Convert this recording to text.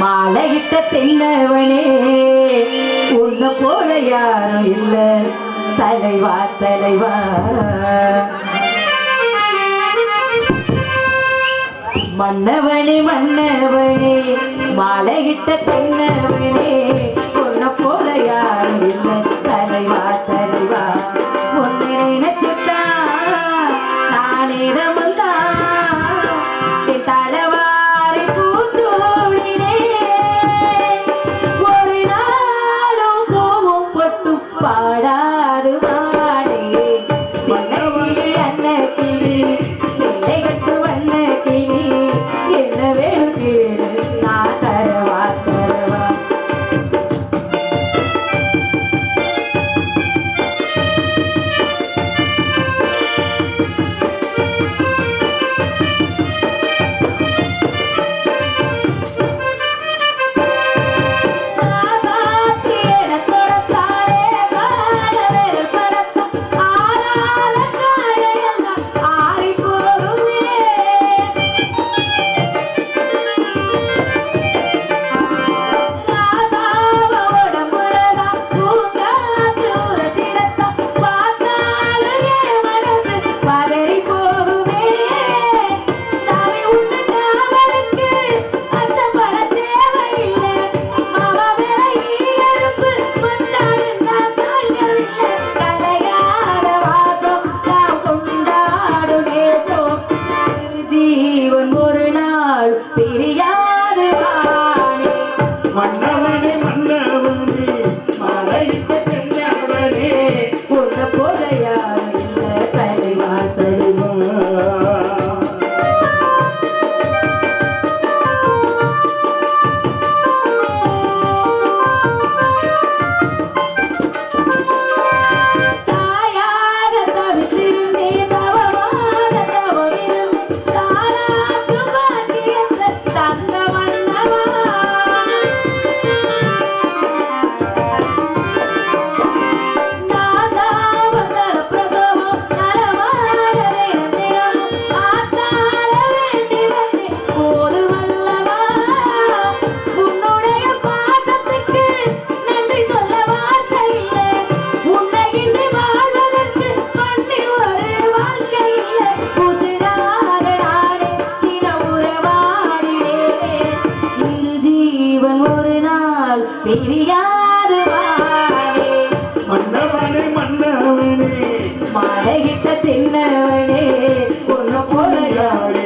மாலையிட்ட தின்னவனே உன்னை போல யாரும் இல்லை. தலைவா தலைவா. மன்னவனே மன்னவனே மாலையிட்ட தென்னவனே Maria. பிரியாது மன்னவனே மன்னவனே. மழையிட்ட தின்னவனே. ஒன்ன போல யாரு?